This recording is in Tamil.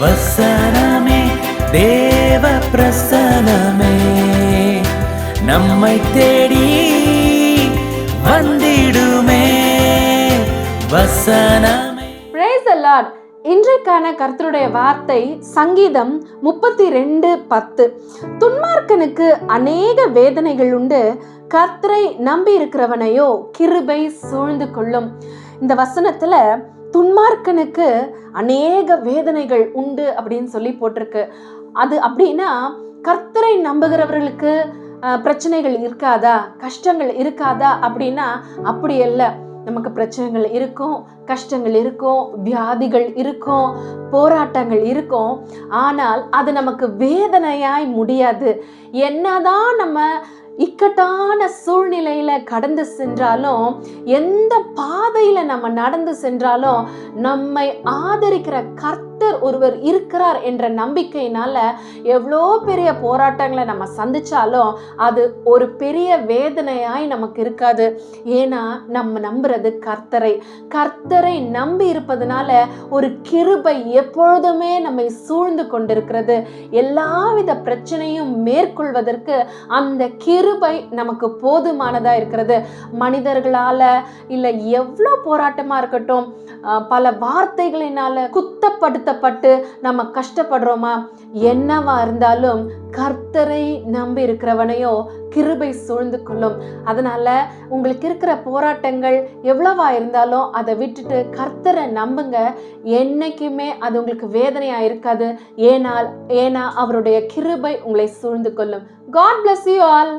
வசனமே தேவ பிரசனமே நம்மை தேடி வந்திடுமே வசனமே. பிரைஸ் அல்லாட் இன்றைக்கான கர்த்தருடைய வார்த்தை சங்கீதம் முப்பத்தி ரெண்டு பத்து. துன்மார்க்கனுக்கு அநேக வேதனைகள் உண்டு. கர்த்தரை நம்பி இருக்கிறவனையோ கிருபை சூழ்ந்து கொள்ளும். இந்த வசனத்துல துன்மார்க்கனுக்கு அநேக வேதனைகள் உண்டு அப்படின்னு சொல்லி போட்டிருக்கு. அது அப்படின்னா கர்த்தரை நம்புகிறவர்களுக்கு பிரச்சனைகள் இருக்காதா? கஷ்டங்கள் இருக்காதா? அப்படின்னா அப்படி இல்லை நமக்கு பிரச்சனைகள் இருக்கும் கஷ்டங்கள் இருக்கும் வியாதிகள் இருக்கும் போராட்டங்கள் இருக்கும். ஆனால் அது நமக்கு வேதனையாய் முடியாது. என்னதான் நம்ம இக்கட்டான சூழ்நிலையில கடந்து சென்றாலும் எந்த பாதையில நம்ம நடந்து சென்றாலும் நம்மை ஆதரிக்கிற கர்த்தர் ஒருவர் இருக்கிறார் என்ற நம்பிக்கையினால எவ்வளோ பெரிய போராட்டங்களை நம்ம சந்திச்சாலும் அது ஒரு பெரிய வேதனையாய் நமக்கு இருக்காது. ஏன்னா நம்ம நம்புறது கர்த்தரை. கர்த்தரை நம்பி இருப்பதனால ஒரு கிருபை எப்பொழுதுமே நம்மை சூழ்ந்து கொண்டிருக்கிறது. எல்லாவித பிரச்சனையும் மேற்கொள்வதற்கு அந்த கிரு கிருபை நமக்கு போதுமானதா இருக்கிறது. மனிதர்களால இல்லை எவ்வளோ போராட்டமா இருக்கட்டும் பல வார்த்தைகளினால குத்தப்படுத்தப்பட்டு நம்ம கஷ்டப்படுறோமா? என்னவா இருந்தாலும் கர்த்தரை நம்பி இருக்கிறவனையோ கிருபை சூழ்ந்து கொள்ளும். அதனால உங்களுக்கு இருக்கிற போராட்டங்கள் எவ்வளவா இருந்தாலும் அதை விட்டுட்டு கர்த்தரை நம்புங்க. என்னைக்குமே அது உங்களுக்கு வேதனையா இருக்காது. ஏனால் ஏன்னா அவருடைய கிருபை உங்களை சூழ்ந்து கொள்ளும். God bless you all